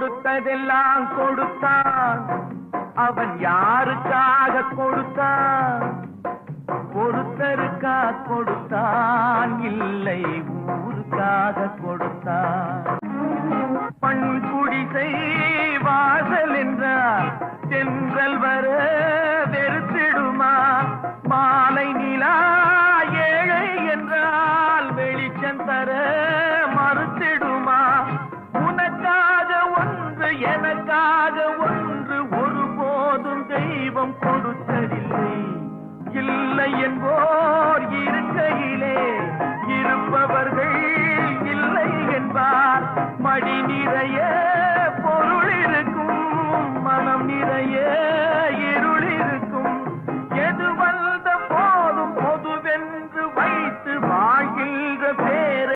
கொடுத்ததெல்லாம் கொடுத்தான். அவன் யாருக்காக கொடுத்தான்? ஒருத்தருக்கா கொடுத்தான் இல்லை ஊருக்காக கொடுத்தான். பண் குடிசை வாசல் என்றார். தென்றல் வர எனக்காக ஒன்று ஒருபோதும் தெய்வம் கொடுத்ததில்லை. இல்லை என்போர் இருக்கையிலே இருப்பவர்கள் இல்லை என்பார். மடி நிறைய